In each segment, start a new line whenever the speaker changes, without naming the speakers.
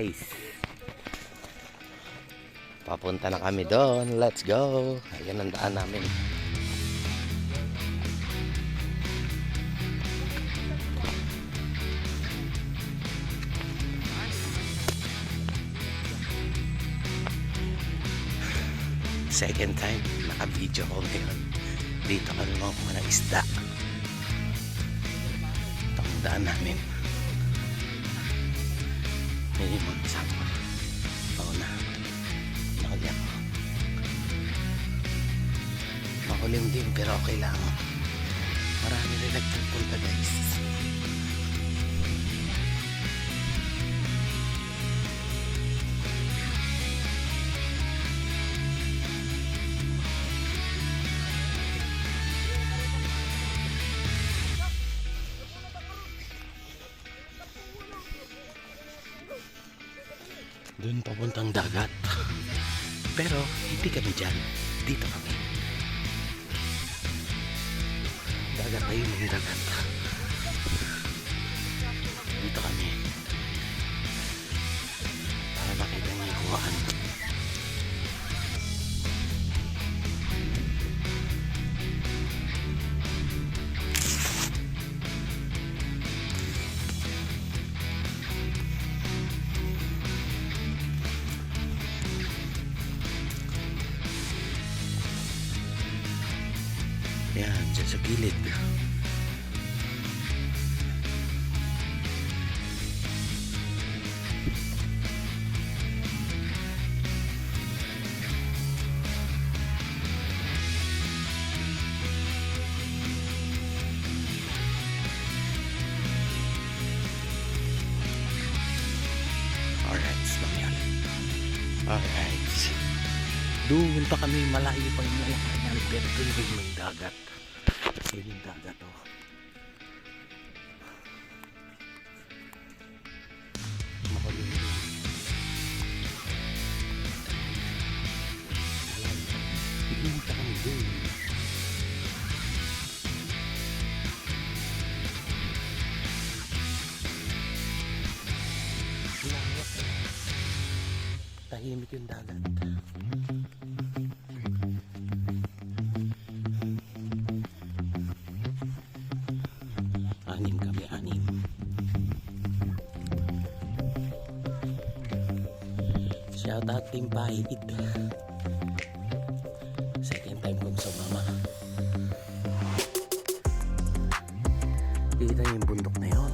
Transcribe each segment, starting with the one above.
Guys. Papunta na kami doon. Let's go. Ayan ang daan namin. Second time, naka-video ko ngayon. Dito kami mga ng isda. Ito ang daan namin. May mga kasama. Oo na. Nakuli ako. Makulim din pero okay. Marami rin nagpupunta guys. Doon papuntang dagat. Pero hindi kami dyan. Dito kami. Dagat yun, yung dagat. Yan, dyan sa gilid. Alright. Doon pa kami malayo pa yung lalakaran pero rin may dagat. Yun yung dagat oh. Eh. Tahimik yung dagat. Shout out Team Pahid. Second time kong sumama. Kita niyo yung bundok na yon.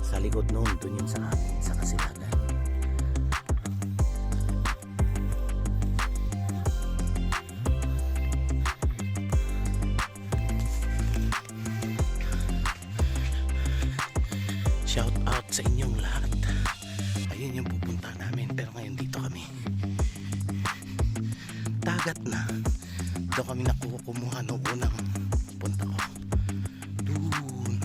Sa likod noon, dun yun sa amin, sa kasilagan. Na. Doon kami nakuha kumuha noong unang punta ko. Doon.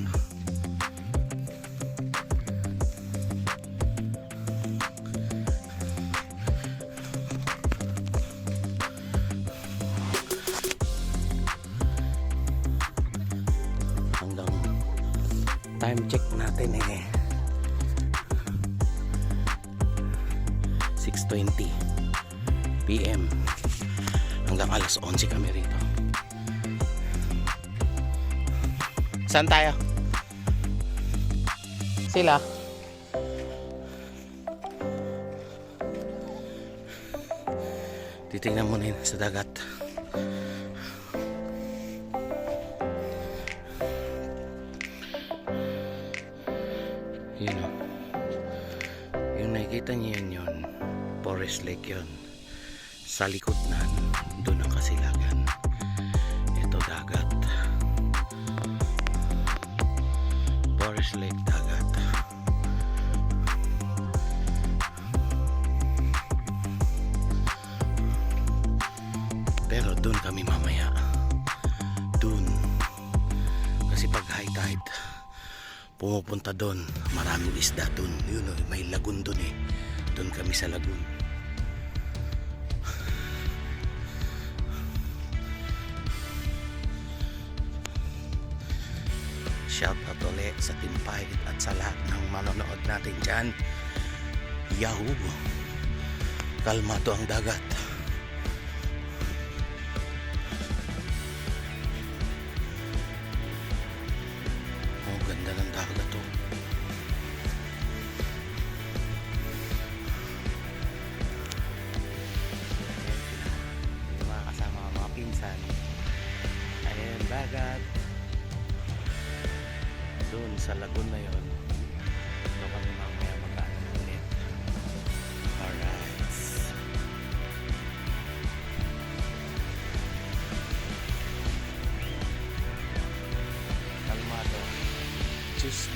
Hanggang time check natin eh 6.20 PM hanggang alas 11 kami rito saan tayo? sila titingnan mo na yun sa dagat Yun o. Yung nakikita niyo yun yun, Forest Lake yun. Sa likod na, kasilagan. Ito dagat. Forest Lake dagat. Pero doon kami mamaya. Doon. Kasi pag high tide, pumupunta doon. Maraming isda doon. Yun, oh, may lagoon doon eh. Doon kami sa lagoon. Shout out ulit sa Team Pilot at sa lahat ng manonood natin dyan. Yahoo! Kalmado ang dagat.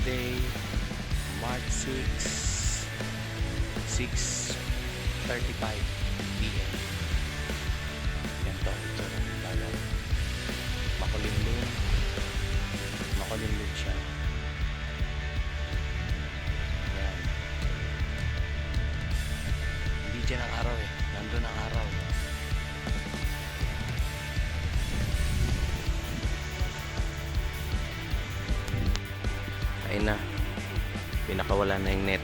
Tuesday, March 6, 6.35 p.m. Pinakawala na yung net.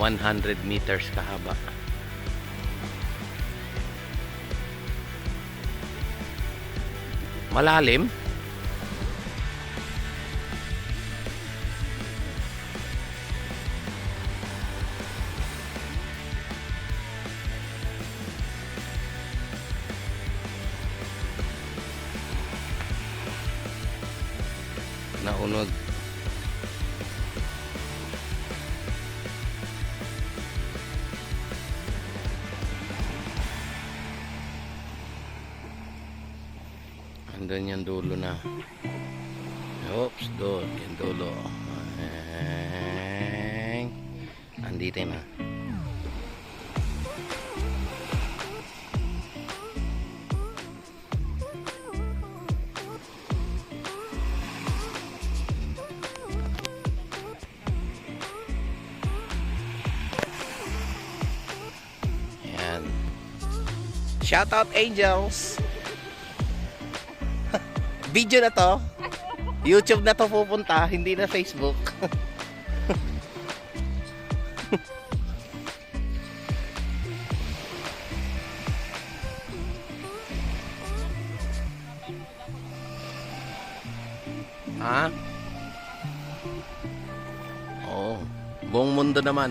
One hundred meters kahaba. Malalim? Naunod. Andun yung dulo na. Oops, doon. Yung dulo. Ay, andito na. Shout out Angels! Video na to. YouTube na to pupunta, hindi na Facebook. ha? Oo. Buong mundo naman.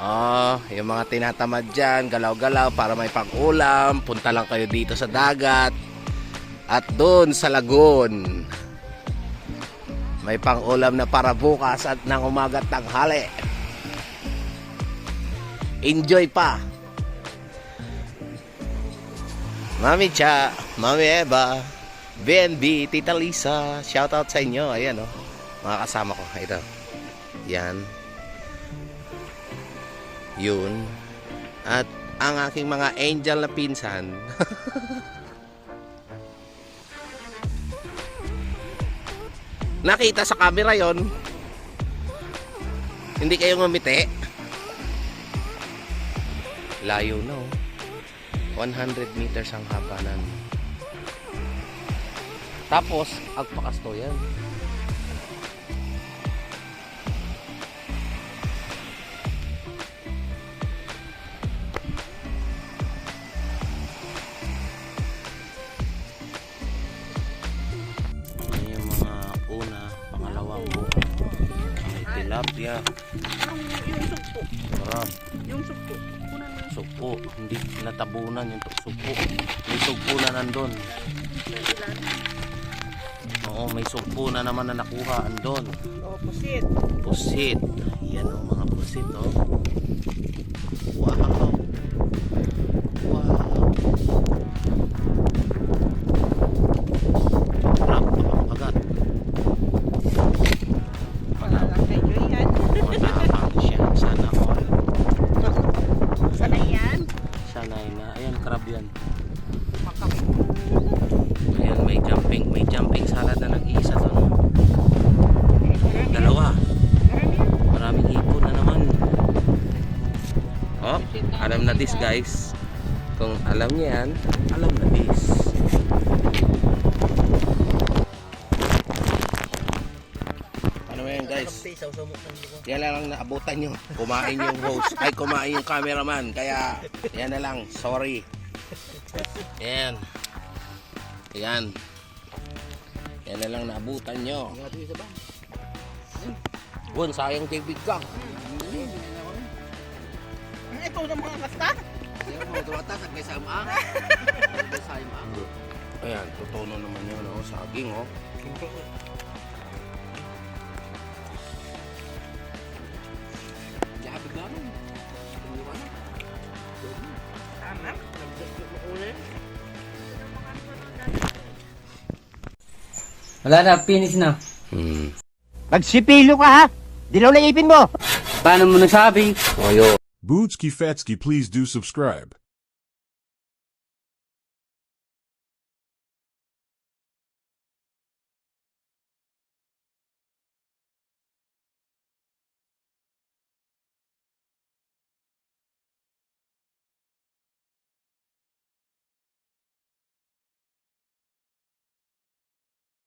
Ah, yung mga tinatamad dyan, galaw-galaw para may pang-ulam, punta lang kayo dito sa dagat at doon sa lagoon. May pang-ulam na para bukas at ng umaga tanghali. Enjoy pa. Mami Cha, Mami Eva, BNB, Tita Lisa, shoutout sa inyo. Ayan oh, mga kasama ko. Ito. Yan yun. At ang aking mga angel na pinsan. Nakita sa camera yon hindi kayo ngumiti. Layo no 100 meters ang haba nan tapos agpakasto Yan tilapia,
Yung, sugpo.
crab,
Yung sugpo.
Sugpo. Hindi natabunan yung sugpo. May sugpo na nandun. Oo, may sugpo na naman na nakuha andun.
O, pusit.
Pusit. Yan o, mga pusit o. Wow. Wow. Alam na this guys. Kung alam niya yan, alam na this. Ano yan guys? Yan na lang naabutan nyo. Kumain yung host. Ay, kumain yung cameraman. Kaya, yan na lang. Sorry. Yan. Yan. Yan na lang naabutan nyo. Bun, sayang tibig ka.
Ang ito ng mga kasta.
Ayan, tutuno naman yun, oh. Saging, oh.
Anak.
Wala na, finish na.
Hmm.
Magsipilo ka ha! Dilaw na ipin mo!
Paano mo nasabi?
Ayo.
Bootski Fatsky, please do subscribe.